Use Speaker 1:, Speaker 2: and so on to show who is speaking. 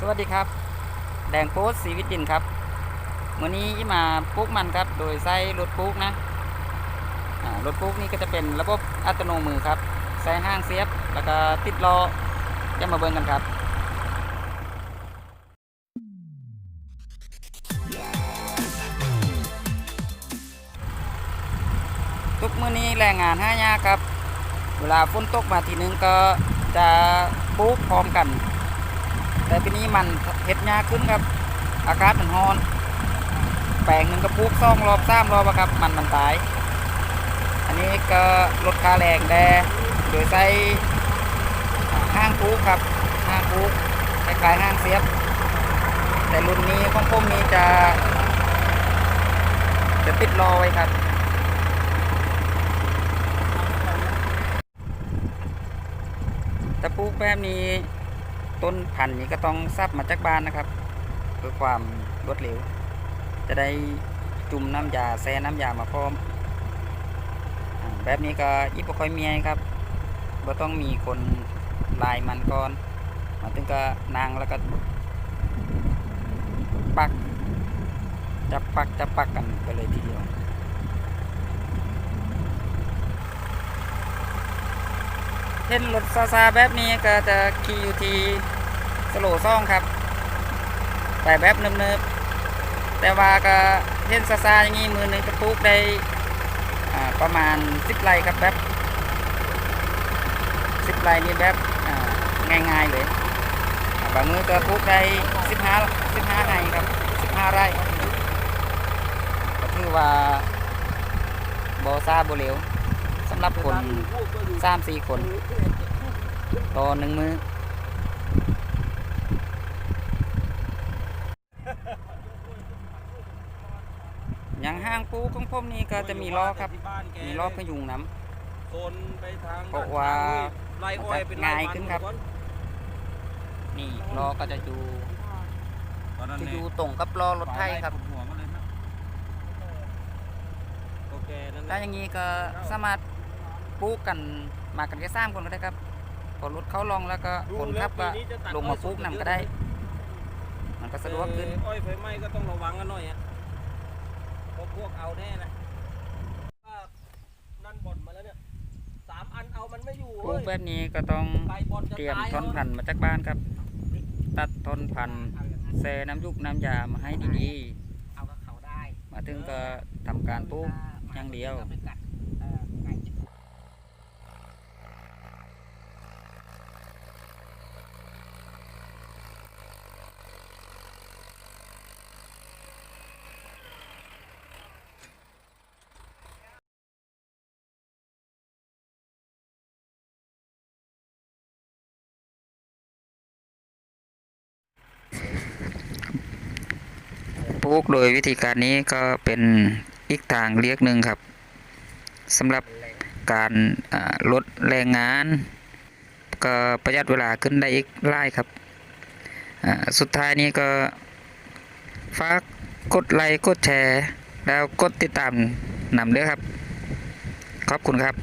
Speaker 1: สวัสดีครับ แดงโพสสีวิตินครับวันนี้มาปลูกมันครับ โดยใช้รถปลูกนะรถปลูกนี่ก็จะเป็นระบบอัตโนมือครับใส่ห้างเสียบ แล้วก็ติดล้อจะมาเบิ่งกันครับทุกมื้อนี้แรงงานห้ายาครับ เวลาฝนตกมาทีนึงก็จะปลูกพร้อมกัน แต่ปีนี้มันเห็ดยาขึ้นครับ อากาศมันร้อน แปลงหนึ่งก็ปลูกซ่องรอบสามรอบครับ มันมันตาย อันนี้ก็ลดค่าแรงแดโดยใช้ห้างปลูกครับห้างปลูคล้ายๆห้างเสียบ แต่รุ่นนี้ของผมนี้จะ จะติดรอไว้ครับแต่ปลูกแบบนี้ ต้นพันธุ์นี้ก็ต้องซับมาจากบ้านนะครับ เพื่อความรวดเร็ว จะได้จุ่มน้ำยาแซ่น้ำยามาพร้อม แบบนี้ก็ยิบค่อยเมียครับบ่ต้องมีคนลายมันก่อนมาถึงก็นางแล้วก็ปักจับปักจับปักกันไปเลยทีเดียว เห็นรถซาซาแบบนี้ก็จะขี่อยู่ที่สโลซ่องครับ แต่แบบเนิบๆแต่ว่าก็เห็นซาซาอย่างนี้มือหนึ่งกระปุกได้ประมาณสิบไรครับแบบสิบไรนี่แบบอ่าง่ายๆเลยบางมือก็ปลูกได้สิบห้าสิบห้าไร่ครับสิบห้าไร่ก็ถือว่าบอซาโบเหลว สำหรับคนสามสี่คนต่อหนึ่งมืออย่างห้างปูของผมนี่ก็จะมีล้อครับ มีล้อพยุงน้
Speaker 2: โซนไปทาง
Speaker 1: เพราะว่า
Speaker 2: ไร่อ้อยเป็นไร่
Speaker 1: ง่ายขึ้นครับ
Speaker 2: มัำ
Speaker 1: นี่ล้อก็จะอยู่
Speaker 2: ตอนนั้น
Speaker 1: จะ
Speaker 2: เนี่
Speaker 1: อยู่ตรงกับล้อรถไทยครับ
Speaker 2: หัวมาเลยนะโอเคนั่นแห
Speaker 1: ถ้า
Speaker 2: ละ
Speaker 1: อย่างนี้ก็สามารถ ปลูกกันมากันแค่สามคนก็ได้ครับพอรถเขาลองแล้วก็คนขับก็ลงมาปลูกนำก็ได้ มันก็สะดวกขึ้น
Speaker 2: เอ้อยไฟไหม้ก็ต้องระวังกันหน่อยอะเพราะพวกเอาแน่นะว่านั่นบ่นมาแล้วเนี่ยสามอันเอามันไม่อยู่
Speaker 1: ปลู
Speaker 2: เว้
Speaker 1: ก
Speaker 2: ย
Speaker 1: แบบนี้ก็ต้อง
Speaker 2: ไก่บ่นจะ
Speaker 1: เตรียม
Speaker 2: ตาย
Speaker 1: ท่อนพันธุ์มาจากบ้านครับ ตัดท่อนพันธุ์แซ่น้ำยุกน้ำยามาให้ดี
Speaker 3: เอากับเขาได้
Speaker 1: ๆมาถึงก็ทำการปลูกอย่างเดียว
Speaker 3: ไปกัดเอ่อไก่จิบ
Speaker 1: ปลูกโดยวิธีการนี้ก็เป็นอีกทางเลียกหนึ่งครับสำหรับการลดแรงงาน ก็ประหยัดเวลาขึ้นได้อีกไล่ครับ สุดท้ายนี้ก็ฝากกดไลค์กดแชร์ แล้วกดติดตามนำด้วยครับ ขอบคุณครับ